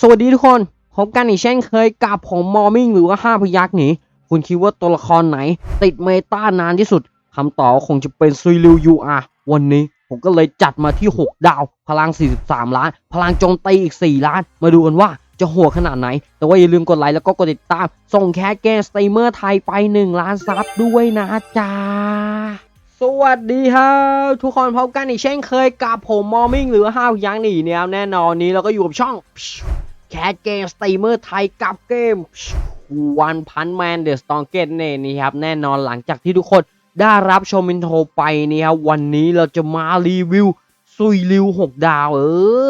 สวัสดีทุกคน พบกันอีกเช่นเคยกับผมมอร์มิ่งหรือว่าห้าพยักษ์หนีคุณคิดว่าตัวละครไหน ติดเมตานานที่สุดคำตอบคงจะเป็นซุยริวยูอาวันนี้ผมก็เลยจัดมาที่ 6 ดาว พลัง 43 ล้าน พลังโจมตีอีก 4 ล้าน มาดูกันว่าจะโหดขนาดไหน แต่ว่าอย่าลืมกดไลค์แล้วก็กดติดตาม ส่งแคสเกมสตรีมเมอร์ไทยไป 1 ล้านซับด้วยนะจ๊ะสวัสดีครับทุกคนพบกันอีกเช่นเคยกับผมมอร์มิ่งหรือว่าห้าวยังหนีเนี่ยแน่นอนนี้เราก็อยู่กับช่อง คสเกมสตรีมเมอร์ไทยกับเกมวันพันแมนเดอะสตองเกตเน่นี่ครับ แน่นอนหลังจากที่ทุกคนได้รับชมอินโทรไปนี่ครับ วันนี้เราจะมารีวิว ซุยริว 6 ดาว เอ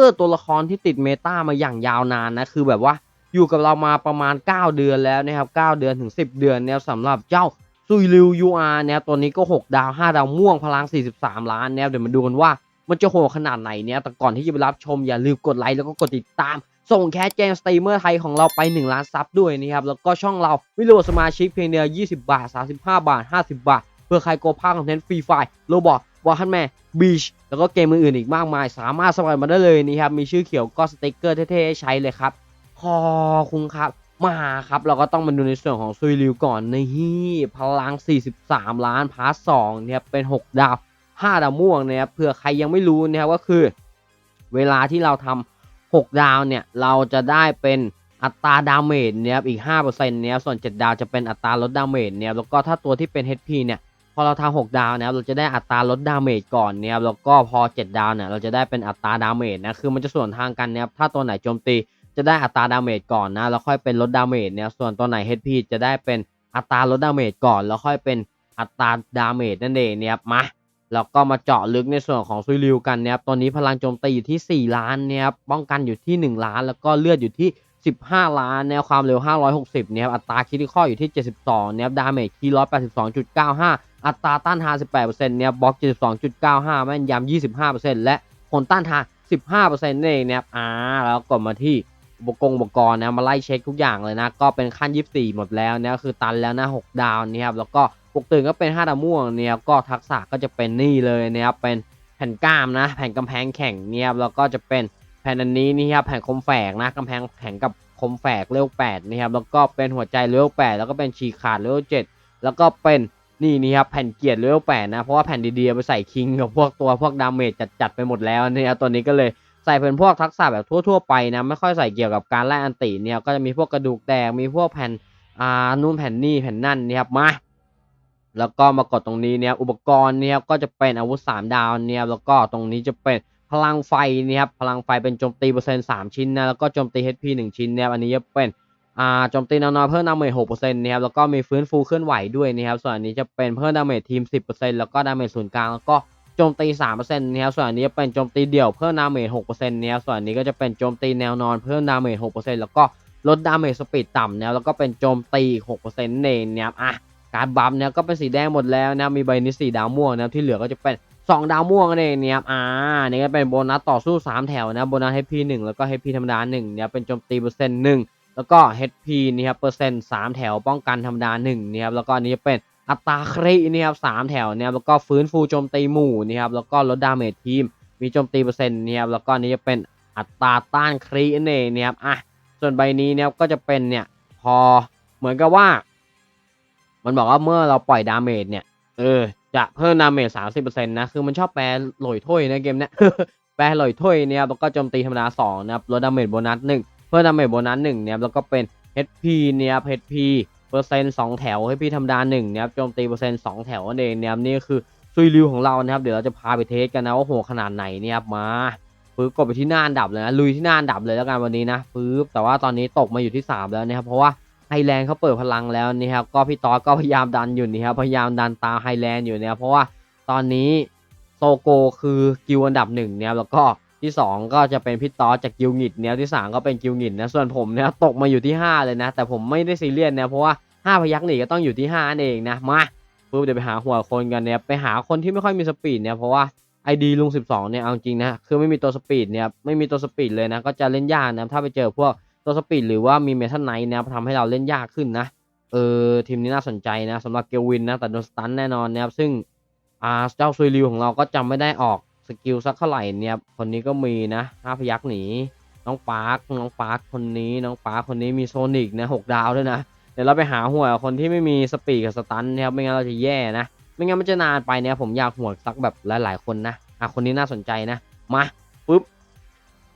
อ ตัวละครที่ติดเมตามาอย่างยาวนานนะ คือแบบว่าอยู่กับเรามาประมาณ 9 เดือนแล้วนะครับ 9 เดือนถึง 10 เดือนเนี่ยสำหรับเจ้าซุยริว UR เนี่ยตัวนี้ก็ 6 ดาว 5 ดาวม่วงพลัง 43 ล้านเนี่ยเดี๋ยวมาดูกันว่ามันจะโหดขนาดไหนเนี่ยแต่ก่อนที่จะไปรับชมอย่าลืมกดไลค์แล้วก็กดติดตาม ส่งแคสแจงสตรีมเมอร์ไทยของเราไป 1 ล้านซับด้วยนะครับ แล้วก็ช่องเราวิดีโอสมาชิกเพียงเดียว 20 บาท 35 บาท 50 บาท เพื่อใครโกภาคคอนเทนต์ฟรีไฟล์โรบอทวอร์ฮันแมนบีชแล้วก็เกมอื่นๆอีกมากมาย สามารถสมัครมาได้เลยนะครับ มีชื่อเขียวก็สติกเกอร์เท่ๆใช้เลยครับขอคุณครับมาครับ เราก็ต้องมาดูในส่วนของซุยริวก่อนนี่พลัง 43 ล้านพาร์ท2เนี่ยเป็น 6 ดาว 5 ดาวม่วงนะครับเผื่อใครยังไม่รู้นะครับก็คือ เวลาที่เราทำ 6 ดาวเนี่ยเราจะได้เป็นอัตราดาเมจเนี่ยครับอีก5%เนี่ยส่วน 7 ดาวจะเป็นอัตราลดดาเมจเนี่ยแล้วก็ถ้าตัวที่เป็น HP เนี่ยพอเราทำ6ดาวเนะครับเราจะได้อัตราลดดาเมจก่อนเนี่ยแล้วก็พอ 7 ดาวเนี่ยเราจะได้เป็นอัตราดาเมจนะคือมันจะส่วนทางกันเนะครับถ้าตัวไหนโจมตีจะได้อัตราดาเมจก่อนนะแล้วค่อยเป็นลดดาเมจเนี่ยส่วนตัวไหน HP จะได้เป็นอัตราลดดาเมจก่อน แล้วค่อยเป็นอัตราดาเมจนั่นเองเนี่ยมา แล้วก็มาเจาะลึกในส่วนของซุยริวกันนี่ยครับตอนนี้พลังโจมตีอยู่ที่ 4 ล้านนี่ยครับป้องกันอยู่ที่ 1 ล้าน แล้วก็เลือดอยู่ที่ 15 ล้านแนวความเร็ว 560เนี่ยครับอัตราคิดข้ออยู่ที่ 72เนี่ยครับดาเมจคี182.95อัตราต้านทาน 18%เนี่ยบล็อก 72.95 แม่นยำ 25%และผลต้านทาน 15%นั่เองเนี่ยครับอ่าแล้วกดมาที่อุปกรณ์อุปกรณ์นะมาไล่เช็คทุกอย่างเลยนะ ก็เป็นขั้น 24 หมดแล้วเนี่ยคือตันแล้วนะ 6 ดาวนี่ครับแล้วก็ กตื่นก็เป็น5ดาวม่วงเนี่ยก็ทักษะก็จะเป็นนี่เลยนะครับเป็นแผ่นกล้ามนะ แผ่นกำแพงแข่งเนี่ยแล้วก็จะเป็นแผ่นอันนี้นี่ครับแผ่นคมแฝกนะกำแพงแข็งกับคมแฝกเลเวล8นี่ครับแล้วก็เป็นหัวใจเลเวล8แล้วก็เป็นฉีกขาดเลเวล7แล้วก็เป็นนี่นี่ครับแผ่นเกียร์เลเวล8นะเพราะว่าแผ่นดีๆไปใส่คิงกับพวกตัวพวกดาเมจจัดๆไปหมดแล้วเนี่ยตัวนี้ก็เลยใส่เป็นพวกทักษะแบบทั่วๆไปนะไม่ค่อยใส่เกี่ยวกับการไล่อันติเนี่ยก็จะมีพวกกระดูกแตกมีพวกแผ่นอ่านู่นแผ่นนี่แผ่นนั่นนี่ครับมา แล้วก็มากดตรงนี้เนี่ยอุปกรณ์เนี่ยก็จะเป็นอาวุธ 3 ดาวเนี่ยแล้วก็ตรงนี้จะเป็นพลังไฟเนี่ยครับพลังไฟเป็นโจมตีเปอร์เซ็นต์สามชิ้นนะแล้วก็โจมตี HP 1 ชิ้นเนี่ยอันนี้จะเป็นอ่าโจมตีน้อยๆเพิ่มดาเมจหกเปอร์เซ็นต์นะครับแล้วก็มีฟื้นฟูเคลื่อนไหวด้วยนะครับส่วนอันนี้จะเป็นเพิ่มดาเมจทีม10%แล้วก็ดาเมจศูนย์กลางแล้วก็โจมตี3%นะครับส่วนอันนี้เป็นโจมตีเดี่ยวเพิ่มดาเมจ6%นะครับส่วนอันนี้ก็จะเป็นโจมตีแนวนอนเพิ่มดาเมจ6%แล้วก็ลดดาเมจสปีดต่ำนะครับแล้วก็เป็นโจมตีอีก6%นั่นเองนะครับอะ การบัฟเนี่ยก็เป็นสีแดงหมดแล้วนะมีใบนี้สีดาวม่วงนะที่เหลือก็จะเป็น 2 ดาวม่วงนั่นเองเนะครับอ่านี่ก็เป็นโบนัสต่อสู้ 3 แถวนะโบนัส HP 1 แล้วก็ HP ธรรมดา1เนี่ยเป็นโจมตีเปอร์เซ็นต์1แล้วก็ HP นี่ครับเปอร์เซ็นต์3แถวป้องกันธรรมดา1เนี่ยครับแล้วก็อันนี้จะเป็นอัตราครินี่ครับสามแถวเนี่ยแล้วก็ฟื้นฟูโจมตีหมู่นี่ครับแล้วก็ลดดาเมจทีม มีโจมตีเปอร์เซ็นต์เนี่ยครับแล้วก็อันนี้จะเป็นอัตราต้านครีนั่นเองนี่ยครับอะส่วนใบนี้เนี่ยก็จะเป็นเนี่ยพอเหมือนกับว่า มันบอกว่าเมื่อเราปล่อยดาเมจเนี่ย เออ จะเพิ่มดาเมจสามสิบเปอร์เซ็นต์นะ คือมันชอบแปลลอยถ้วยนะเกมเนี้ย แปลลอยถ้วยเนี่ยครับแล้วก็โจมตีธรรมดาสองนะครับ ลดดาเมจโบนัสหนึ่ง เพิ่มดาเมจโบนัสหนึ่งเนี่ยแล้วก็เป็น HP เนี่ย HP เปอร์เซ็นต์สองแถวให้พีธรรมดาหนึ่งนะครับโจมตีเปอร์เซ็นต์สองแถวนั่นเองนะครับนี่คือซุยริวของเรานะครับ เดี๋ยวเราจะพาไปเทสกันนะว่าโหขนาดไหนเนี่ยครับมาฟื้นกดไปที่หน้าอันดับเลยนะลุยที่หน้าอันดับเลยแล้วกันวันนี้นะฟื้นแต่ว่าตอนนี้ตกมาอยู่ที่ 3 แล้วนะครับเพราะว่า ไฮแลนด์เขาเปิดพลังแล้วนี่ครับก็พี่ตอสก็พยายามดันอยู่นี่ครับพยายามดันตามไฮแลนด์อยู่นะครับเพราะว่าตอนนี้โซโกคือกิวอันดับหนึ่งเนี่ยแล้วก็ที่ 2 ก็จะเป็นพี่ตอจากกิวหงิดเนี่ยที่ 3 ก็เป็นกิวหงิดนะส่วนผมเนี่ยตกมาอยู่ที่ 5 เลยนะ แต่ผมไม่ได้ซีเรียสนะเพราะว่าห้าพยักหนีก็ต้องอยู่ที่ห้านั่นเองนะมาปุ๊บเดี๋ยวไปหาหัวคนกันเนี่ยไปหาคนที่ไม่ค่อยมีสปีดเนี่ยเพราะว่าไอดีลุงสิบสองเนี่ยเอาจริงนะคือไม่มีตัวสปีดเนี่ยไม่มีตัวสปีดเลยนะก็จะเล่นยากนะถ้าไปเจอพวก ตัวสปีดหรือว่ามีเมทัลไนท์เนี่ยทำให้เราเล่นยากขึ้นนะ เออทีมนี้น่าสนใจนะสำหรับเกลวินนะแต่โดนสตันแน่นอนนะครับซึ่งอ่าเจ้าซุยริวของเราก็จำไม่ได้ออกสกิลสักเท่าไหร่เนี่ยคนนี้ก็มีนะห้าพยักหนีน้องปาร์คน้องปาร์คคนนี้น้องปาร์คคนนี้มีโซนิกนะหกดาวด้วยนะเดี๋ยวเราไปหาหัวคนที่ไม่มีสปีดกับสตันนะครับไม่งั้นเราจะแย่นะ ไม่งั้นมันจะนานไปเนี่ยผมอยากหัวสักแบบหลายๆคนนะอะคนนี้น่าสนใจนะมาปุ๊บ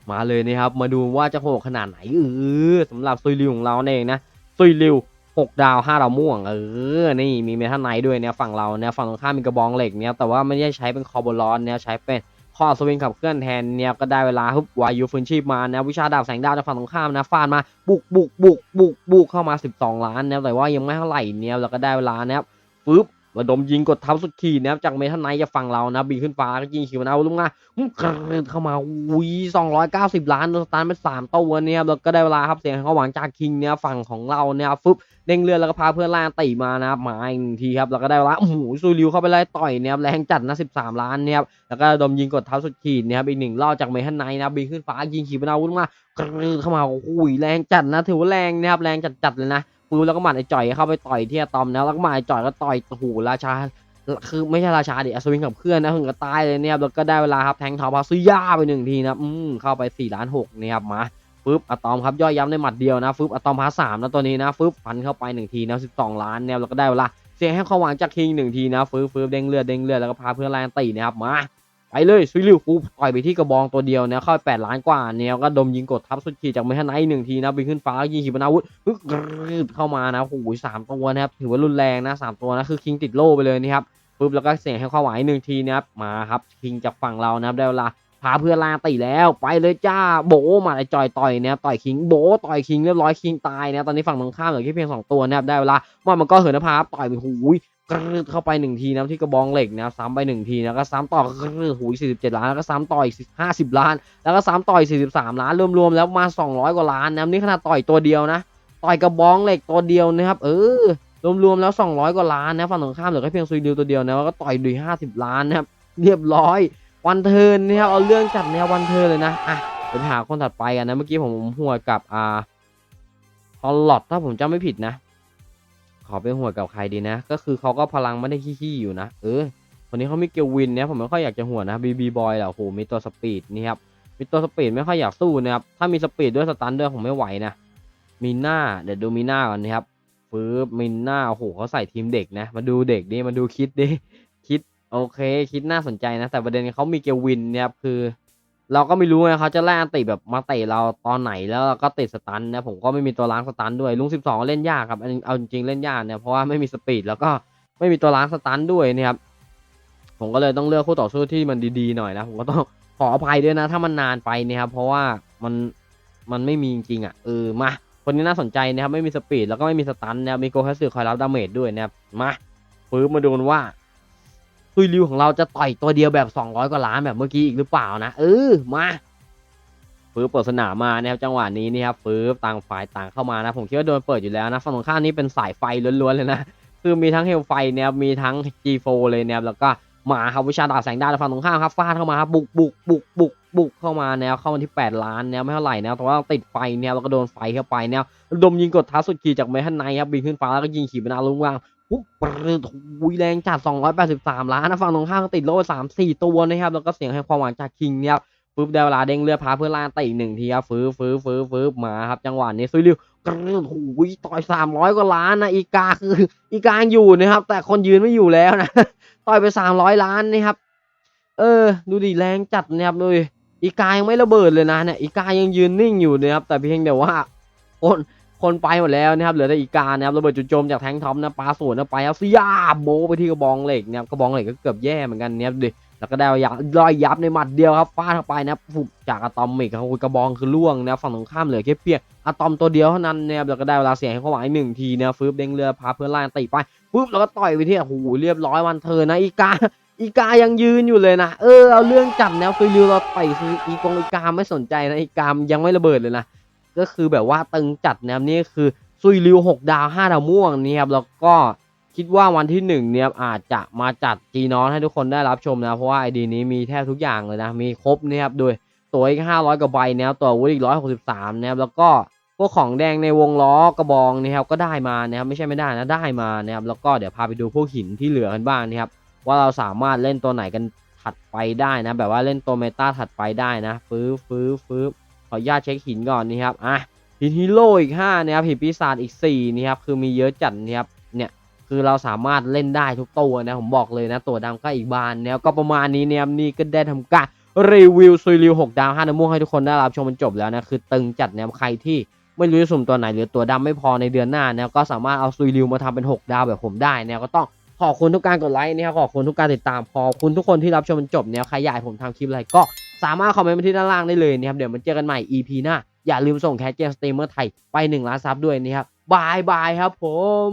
มาเลยนะครับ มาดูว่าจะโหดขนาดไหนเออสำหรับซุยริวของเราเองนะซุยริวหกดาวห้าดาวม่วงเออนี่มีเมทัลไนด้วยเนี่ยฝั่งเราเนี่ยฝั่งตรงข้ามมีกระบองเหล็กเนี่ยแต่ว่าไม่ได้ใช้เป็นคอร์บอลอนเนี่ยใช้เป็นข้อสวิงขับเคลื่อนแทนเนี่ยก็ได้เวลาฮึบวายุฟื้นชีพมานะวิชาดาบแสงดาวจากฝั่งตรงข้ามนะฟาดมาบุกบุกบุกบุกบุกเข้ามา 12 ล้านเนี่ยแต่ว่ายังไม่เท่าไหร่เนี่ยแล้วก็ได้เวลานะครับปึ๊บ ระดมยิงกดทับสุดขีดนะครับจากเมทัลไนท์จะฝั่งเรานะบินขึ้นฟ้าก็ยิงขีวนาลุงมาเข้ามาอุ้ยสองร้อยเก้าสิบล้านโดนสตาร์ทไปสามตัวเนี่ยครับแล้วก็ได้เวลาครับเสียงเขาหวังจากคิงเนี่ยฝั่งของเราเนี่ยฟึบเด้งเลือแล้วก็พาเพื่อนล่างตีมานะครับมาอีกทีครับแล้วก็ได้เวลาโอ้โหซูริวเข้าไปไล่ต่อยเนี่ยแรงจัดนะสิบสามล้านเนี่ยแล้วก็ระดมยิงกดทับสุดขีดเนี่ยครับอีกหนึ่งรอบจากเมทัลไนท์นะบินขึ้นฟ้ายิงขีปนาวุธมาเข้ามาโอ้ยแรงจัดนะถือว่าแรงนะครับแรงจัดๆเลยนะ ปืนแล้วก็หมัดไอ้จ่อยเข้าไปต่อยที่อะตอมนะแล้วก็หมาไอ้จ่อยก็ต่อยโอ้โหราชาคือไม่ใช่ราชาดิอัศวินกับเพื่อนนะถึงกับตายเลยเนี่ยแล้วก็ได้เวลาครับแทงทอพาซุย่าไปหนึ่งทีนะอืมเข้าไป4ี่ล้านหกเนี่ยครับมาฟึบอะตอมครับย่อยย้ำในหมัดเดียวนะฟึบอะตอมพาสามนะตัวนี้นะฟึบฟันเข้าไปหนึ่งทีนะสิบสองล้านเนี่ยแล้วก็ได้เวลาเสียให้เขาหวังจากคิงหนึ่งทีนะฟึบฟึบเด้งเลือดเด้งเลือดแล้วก็พาเพื่อนแรงตีนะครับมา ไปเลยซุยลิวฟูต่อยไปที่กระบองตัวเดียวเนี่ยเข้าไปแปดล้านกว่าเนี่ยก็ดมยิงกดทับสุดขีดจากเมทันไนท์หนึ่งทีนะบินขึ้นฟ้ายิงขีปนาวุธปึ๊กเข้ามานะโอ้โหสามตัวนะครับถือว่ารุนแรงนะสามตัวนะคือคิงติดโล่ไปเลยนะครับปุ๊บแล้วก็เสียงให้เข้าไหวหนึ่งทีนะครับมาครับคิงจากฝั่งเรานะครับได้เวลาพาเพื่อนลาตีแล้วไปเลยจ้าโบมาไอจอยต่อยนะครับต่อยคิงโบต่อยคิงเรียบร้อยคิงตายนะตอนนี้ฝั่งตรงข้ามเหลือแค่เพียงสองตัวนะครับได้เวลาว่ามันก็เหินนภาต่อยไปหูย กรึดเข้าไปหนึ่งทีนะที่กระบองเหล็กนะซ้ำไปหนึ่งทีนะก็ซ้ำต่อกรึดหูยสี่สิบเจ็ดล้านแล้วก็ซ้ำต่อยห้าสิบล้าน แล้วก็ซ้ำต่อยสี่สิบสามล้านรวมๆแล้วมาสองร้อยกว่าล้านนะนี่ขนาดต่อยตัวเดียวนะ ต่อยกระบองเหล็กตัวเดียวนะครับ เออรวมๆแล้ว200กว่าล้านนะฝั่งตรงข้ามเหลือแค่เพียงซุยดิวตัวเดียวนะแล้วก็ต่อยดุย50ล้านนะครับเรียบร้อยวันเทินนะครับเอาเรื่องจัดแนววันเทินเลยนะอะเดี๋ยวไปหาคนถัดไปกันนะเมื่อกี้ผมหัวกับอ่าฮอลลอดถ้าผมจำไม่ผิดนะ ขอไปหัวกับใครดีนะ ก็คือเขาก็พลังไม่ได้ขี้ๆอยู่นะ เออคนนี้เขามีเกลวินเนี่ยผมไม่ค่อยอยากจะหัวนะบีบีบอยแหละโอ้โหมีตัวสปีดนี่ครับมีตัวสปีดไม่ค่อยอยากสู้นะครับถ้ามีสปีดด้วยสตันด้วยผมไม่ไหวนะมีหน้าเดี๋ยวดูมีหน้าก่อนนะครับฟื้บมินหน้าโอ้โหเขาใส่ทีมเด็กนะ มาดูเด็กดิมาดูคิดดิคิดโอเค คิดน่าสนใจนะ แต่ประเด็นเขามีเกลวินเนี่ยครับคือ เราก็ไม่รู้ไงเขาจะแล่นติแบบมาเตะเราตอนไหนแล้วเราก็ติดสตันนะผมก็ไม่มีตัวล้างสตันด้วยลุงสิบสองเล่นยากครับอันนี้เอาจริงเล่นยากเนี่ยเพราะว่าไม่มีสปีดแล้วก็ไม่มีตัวล้างสตันด้วยนี่ยครับผมก็เลยต้องเลือกคู่ต่อสู้ที่มันดีๆหน่อยนะผมก็ต้องขออภัยด้วยนะ ถ้ามันนานไปนี่ยครับเพราะว่ามันมันไม่มีจริงๆอะเออมาคนนี้น่าสนใจนะครับไม่มีสปีดแล้วก็ไม่มีสตันนะครับมีโกคัสสึคอยรับดาเมจด้วยนะครับมาฟื้นมาดูกันว่า ซุยริวของเราจะต่อยตัวเดียวแบบ 200 กว่าล้านแบบเมื่อกี้อีกหรือเปล่านะ เออมาฟื้เปิดสนามมานะครับจังหวะนี้นี่ครับฟื้ต่างฝ่ายต่างเข้ามานะผมคิดว่าโดนเปิดอยู่แล้วนะฝั่งตรงข้ามนี่เป็นสายไฟล้วนๆเลยนะคือมีทั้งเฮลไฟเนี่ยมีทั้ง G4 เลยเนี่ยแล้วก็มาครับวิชาดาบแสงดาวฝั่งตรงข้ามครับฟาดเข้ามาครับบุกบุกบุกบุกบุกเข้ามาแนวเข้ามาที่ 8 ล้านแนวไม่เท่าไหร่แนะแต่ว่าติดไฟแนวแล้วก็โดนไฟเข้าไปแนวดมยิงกดท้าสุดขีดจากเมทันไนครับบินขึ้นฟ้าแล้วก็ยิงขีปนาลุงวาง ปุ๊บปรึดหุยแรงจัด 283 ล้านนะฝั่งตรงข้ามติดโล่สามสี่ตัวนะครับ แล้วก็เสียงให้ความหวังจากคิงเนี่ยปุ๊บได้เวลาเด้งเลือดพาเพื่อล่าตีอีกหนึ่งทีครับฟื้ฟื้ฟื้ฟื้มาครับจังหวะนี้ซุยริวกรึดหุยต่อย300กว่าล้านนะอีกาคืออีกายังอยู่นะครับ แต่คนยืนไม่อยู่แล้วนะต่อยไปสามร้อยล้านนะครับ เออ ดูดิแรงจัดนะครับดูดิอีกายังไม่ระเบิดเลยนะเนี่ยอีกายังยืนนิ่งอยู่นะครับแต่เพียงแต่ว่าคน คนไปหมดแล้วนะครับเหลือแต่อีกานะครับระเบิดจุดโจมจากแทงท็อปนะปาสวนนะไปครับซิยาโบไปที่กระบองเหล็กนะครับกระบองเหล็กก็เกือบแย่เหมือนกันนะครับดิแล้วก็ได้ยับรอยยับในหมัดเดียวครับฟาดเข้าไปนะครับฟุบจากอะตอมิกครับกระบองคือล่วงนะครับฝั่งตรงข้ามเหลือแค่เพียงอะตอมตัวเดียวเท่านั้นนะครับแล้วก็ได้เวลาเสียงให้เขาหวายหนึ่งทีนะฟื้นเด้งเรือพาเพื่อนล่างตีไปปุ๊บแล้วก็ต่อยไปที่โอ้โหเรียบร้อยวันเธอนะอีกาอีกายังยืนอยู่เลยนะ เออเอาเรื่องจับแนวฟิลิวเราต่อยคืออีกงอีกาไม่สนใจนะอีกามยังไม่ระเบิดเลยนะ ก็คือแบบว่าตึงจัดแนวนี้คือซุยริวหกดาวห้าดาวม่วงนี่ครับแล้วก็คิดว่าวันที่หนึ่งเนี่ยอาจจะมาจัดจีนอนให้ทุกคนได้รับชมนะเพราะว่าไอดีนี้มีแทบทุกอย่างเลยนะมีครบนี่ยครับโดยตัวอีกห้าร้อยกว่าใบนะครับตัวอาวุธอีกร้อยหกสิบสามนะครับแล้วก็พวกของแดงในวงล้อกระบองนะครับก็ได้มานะครับไม่ใช่ไม่ได้นะได้มานะครับแล้วก็เดี๋ยวพาไปดูพวกหินที่เหลือกันบ้างนะครับว่าเราสามารถเล่นตัวไหนกันถัดไปได้นะแบบว่าเล่นตัวเมตาถัดไปได้นะฟื้ฟื้ฟื้อ ขออนุญาตเช็คหินก่อนนี่ครับอะหินฮีโร่อีก5นะครับหินปีศาจอีก4นี่ครับคือมีเยอะจัดนะครับเนี่ยคือเราสามารถเล่นได้ทุกตัวนะผมบอกเลยนะตัวดำก็อีกบานแล้วก็ประมาณนี้เนี่ยนี่ก็ได้ทำการรีวิวซุยริว6ดาว5น้ำม่วงให้ทุกคนได้รับชมมันจบแล้วนะคือตึงจัดแนวใครที่ไม่รู้จะสุ่มตัวไหนหรือตัวดำไม่พอในเดือนหน้าเนี่ยก็สามารถเอาซุยริวมาทำเป็น 6 ดาวแบบผมได้เนี่ยก็ต้องขอบคุณทุกการกดไลค์นะครับขอบคุณทุกการติดตามขอบคุณทุกคนที่รับชมจนจบเนี่ยใครอยากให้ผมทำคลิปอะไรก็ สามารถคอมเมนต์มาที่ด้านล่างได้เลยนะครับเดี๋ยวมาเจอกันใหม่ EP หน้า อย่าลืมส่งแคสเกมสตรีมเมอร์ไทยไป1ล้านซับด้วยนะครับบายบายครับผม